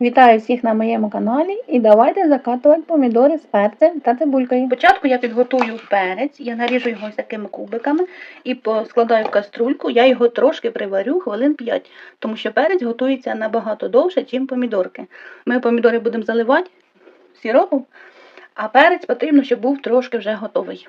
Вітаю всіх на моєму каналі і давайте закатувати помідори з перцем та цибулькою. Спочатку я підготую перець, я наріжу його ось такими кубиками і поскладаю в каструльку, я його трошки приварю хвилин 5, тому що перець готується набагато довше, ніж помідорки. Ми помідори будемо заливати сиропом, а перець потрібно, щоб був трошки вже готовий.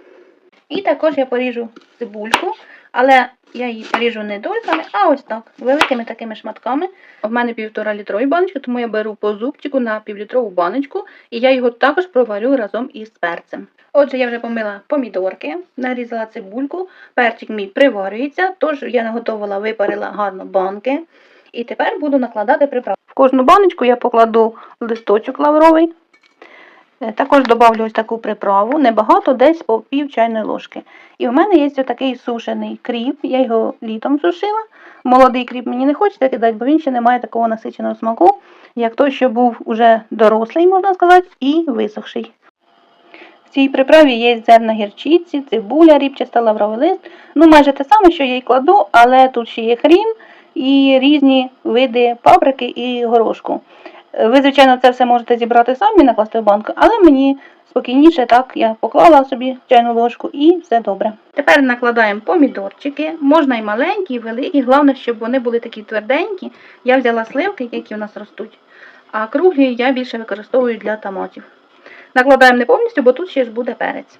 І також я поріжу цибульку, але я її поріжу не дольками, а ось так, великими такими шматками. У мене півтора літрові баночки, тому я беру по зубчику на півлітрову баночку, і я його також проварю разом із перцем. Отже, я вже помила помідорки, нарізала цибульку, перчик мій приварюється, тож я наготовила, випарила гарно банки. І тепер буду накладати приправу. В кожну баночку я покладу листочок лавровий. Е, Також додавлю ось таку приправу, небагато, десь по пів чайної ложки. І в мене є такий сушений кріп, я його літом сушила. Молодий кріп мені не хочеться кидати, бо він ще не має такого насиченого смаку, як той, що був уже дорослий, можна сказати, і висохший. В цій приправі є зерна гірчиці, цибуля, ріпчаста лавровий лист. Ну, майже те саме, що я й кладу, але тут ще є хрін і різні види паприки і горошку. Ви, звичайно, це все можете зібрати самі, накласти в банку, але мені спокійніше так я поклала собі чайну ложку і все добре. Тепер накладаємо помідорчики, можна і маленькі, і великі, головне, щоб вони були такі тверденькі. Я взяла сливки, які у нас ростуть, а круглі я більше використовую для томатів. Накладаємо не повністю, бо тут ще ж буде перець.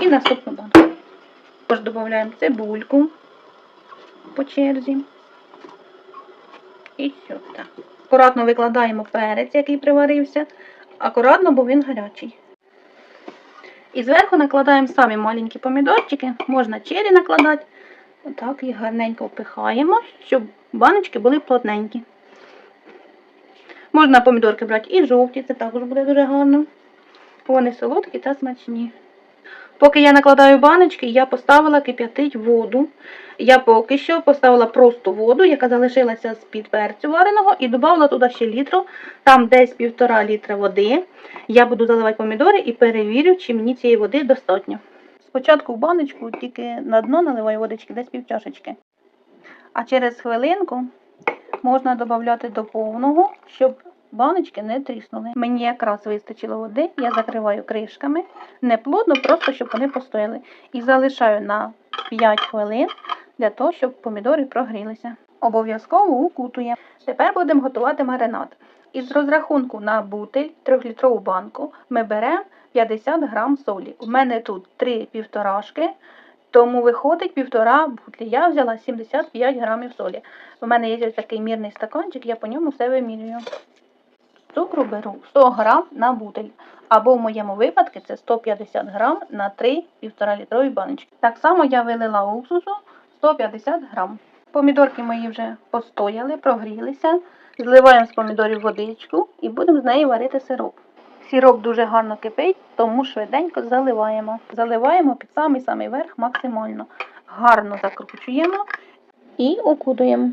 І наступну банку. Також додаємо цибульку по черзі. І сюди. Акуратно викладаємо перець, який приварився. Акуратно, бо він гарячий. І зверху накладаємо самі маленькі помідорчики. Можна чері накладати. Отак їх гарненько впихаємо, щоб баночки були плотненькі. Можна помідорки брати і жовті, це також буде дуже гарно. Вони солодкі та смачні. Поки я накладаю баночки, я поставила кип'ятить воду. Я поки що поставила просто воду, яка залишилася з-під перцю вареного, і додала туди ще літру, там десь півтора літра води. Я буду заливати помідори і перевірю, чи мені цієї води достатньо. Спочатку в баночку тільки на дно наливаю водички, десь півчашечки. А через хвилинку можна додати до повного, щоб баночки не тріснули. Мені якраз вистачило води, я закриваю кришками, не плотно, просто щоб вони постояли. І залишаю на 5 хвилин для того, щоб помідори прогрілися. Обов'язково укутуємо. Тепер будемо готувати маринад. Із розрахунку на бутиль 3-літрову банку ми беремо 50 грам солі. У мене тут 3 півторашки, тому виходить півтора бутлі. Я взяла 75 грамів солі. У мене є ось такий мірний стаканчик, я по ньому все вимірюю. Цукру беру 100 грам на бутиль. Або в моєму випадку це 150 грам на 3 1,5 літрові баночки. Так само я вилила уксусу 150 грам. Помідорки мої вже постояли, прогрілися. Зливаємо з помідорів водичку і будемо з неї варити сироп. Сироп дуже гарно кипить, тому швиденько заливаємо. Заливаємо під самий самий верх максимально. Гарно закручуємо і укутуємо.